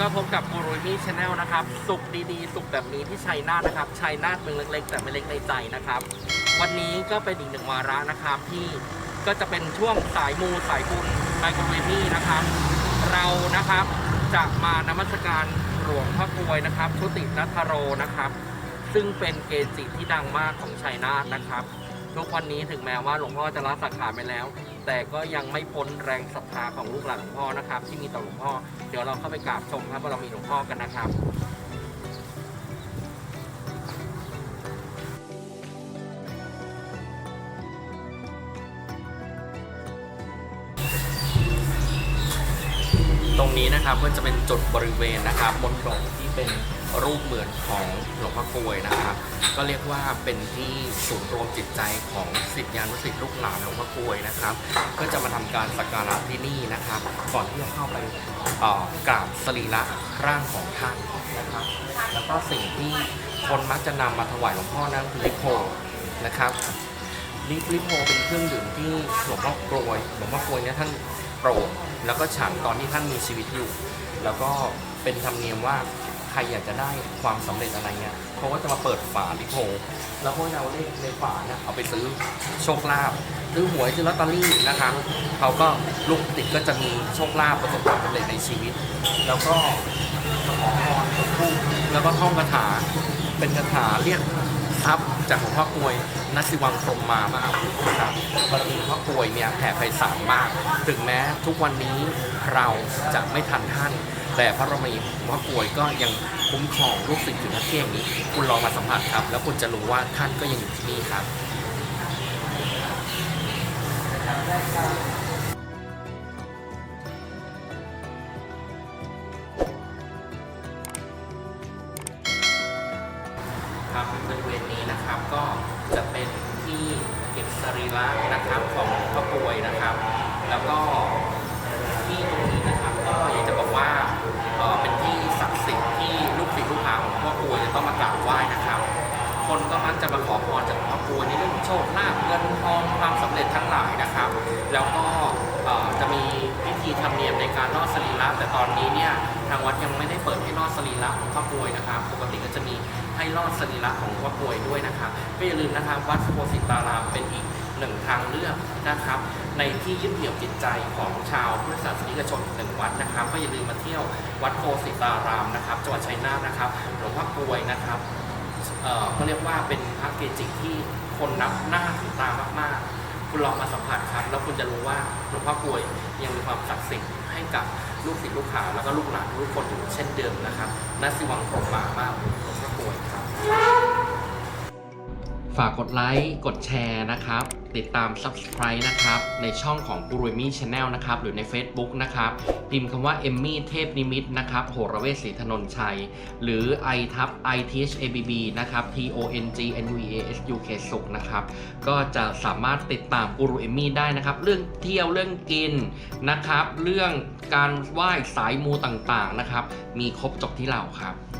ก็พบกับกูรูมี่ชาแนลนะครับ สุขดีๆ สุขแบบนี้ที่ชัยนาทนะครับชัยนาทเมืองเล็กๆ แต่ไม่เล็กในใจนะครับ วันนี้ก็เป็นอีกหนึ่งวาระนะครับ ที่ก็จะเป็นช่วงสายมูสายบุญในกูรูมี่นะครับ เรานะครับจะมานมัสการหลวงพ่อกลวยนะครับชุตินัทโรนะครับ ซึ่งเป็นเกจิที่ดังมากของชัยนาทนะครับ ทุกวันนี้ถึงแม้ว่าหลวงพ่อจะละสังขารไปแล้ว แต่ก็ยังไม่พ้นแรงศรัทธาของลูกหลานหลวงพ่อนะครับ ที่มีต่อหลวงพ่อ เดี๋ยวเราเข้าไปกราบชมพระบารมีหลวงพ่อกันนะครับ ตรงนี้นะครับก็จะเป็นจุดบริเวณนะครับบนกล่องที่เป็นรูปเหมือนของหลวงพ่อกลวยนะครับ ก็เรียกว่าเป็นที่ศูนย์รวมจิตใจของศิษยานุศิษย์ลูกหลานหลวงพ่อกลวยนะครับ ก็จะมาทำการสักการะที่นี่นะครับ ก่อนที่จะเข้าไปกราบสรีระร่างของท่านนะครับ แล้วก็สิ่งที่คนมักจะนำมาถวายหลวงพ่อนั้นคือลิโพนะครับลิลิโพเป็นเครื่องดื่มที่หลวงพ่อกลวยหลวงพ่อกลวยเนี่ยท่าน ปรดแล้วก็ฉันตอนที่ท่านมีชีวิตอยู่ แล้วก็เป็นธรรมเนียมว่าใครอยากจะได้ความสำเร็จอะไรเงี้ยเขาก็จะมาเปิดฝาลิโพแล้วพวกเราเลขในฝาเนี่ยเอาไปซื้อโชคลาภซื้อหวยซื้อลอตเตอรี่นะครับเขาก็ลูกติดก็จะมีโชคลาภประสบความสำเร็จในชีวิต แล้วก็ขอพรกับผู้แล้วก็ท่องคาถาเป็นคาถาเรียก ครับจากหลวงพ่อกลวยนัสิวังพรมมามหาพุทธครับบารมีหลวงพ่อกลวยเนี่ยแผ่ไพศาลมาก ถึงแม้ทุกวันนี้เราจะไม่ทันท่าน แต่พระบารมีหลวงพ่อกลวยก็ยังคุ้มครองลูกศิษย์อยู่นะเที่ยงนี้ คุณลองมาสัมผัสครับ แล้วคุณจะรู้ว่าท่านก็ยังอยู่ที่นี่ครับครับ นะครับ ก็จะเป็นที่เก็บสรีระนะครับของหลวงพ่อกลวยนะครับ แล้วก็ที่ตรงนี้นะครับ ก็อยากจะบอกว่าเอ่อเป็นที่ศักดิ์สิทธิ์ที่ลูกศิษย์ลูกหาของพ่อกลวยจะต้องมากราบไหว้นะครับ คนก็มักจะมาขอพรจากพ่อกลวยในเรื่องโชคลาภเงินทองความสำเร็จทั้งหลายนะครับ แล้วก็เอ่อจะมี ธีธรรมเนียมในการลอดสรีระแต่ตอนนี้เนี่ยทางวัดยังไม่ได้เปิดให้ลอดสรีระของพ่อกลวยนะครับ ปกติก็จะมีให้ลอดสรีระของพ่อกลวยด้วยนะครับก็อย่าลืมนะครับวัดโพสิตารามเป็นอีกหนึ่งทางเลือกนะครับ ในที่ยึดเหนี่ยวจิตใจของชาวพุทธศาสนิกชนอีกหนึ่งวัดนะครับ ก็อย่าลืมมาเที่ยววัดโพสิตารามนะครับจังหวัดชัยนาทนะครับหลวงพ่อกลวยนะครับเอ่อเขาเรียกว่าเป็นพระเกจิที่คนนับหน้าถึงตามากๆ คุณลองมาสัมผัสครับ แล้วคุณจะรู้ว่าหลวงพ่อกลวยยังมีความศักดิ์สิทธิ์ให้กับลูกศิษย์ลูกหาแล้วก็ลูกหลานทุกคนอยู่เช่นเดิมนะครับนัสิวังพรหมามากหลวงพ่อกลวยครับ ฝากกดไลค์ กดแชร์นะครับ ติดตาม Subscribe นะครับ ในช่องของกูรุมี่ชาแนลนะครับ หรือใน Facebook นะครับ พิมพ์คำว่าเอมมี่เทพนิมิตนะครับ โหระเวศศรีธนนชัย หรือ i ทับ i t h a b b นะครับ t o n g n v a s u k สุขนะครับ ก็จะสามารถติดตามกูรูเอมมี่ได้นะครับ เรื่องเที่ยวเรื่องกินนะครับ เรื่องการไหว้สายมูต่างๆนะครับ มีครบจบที่เราครับ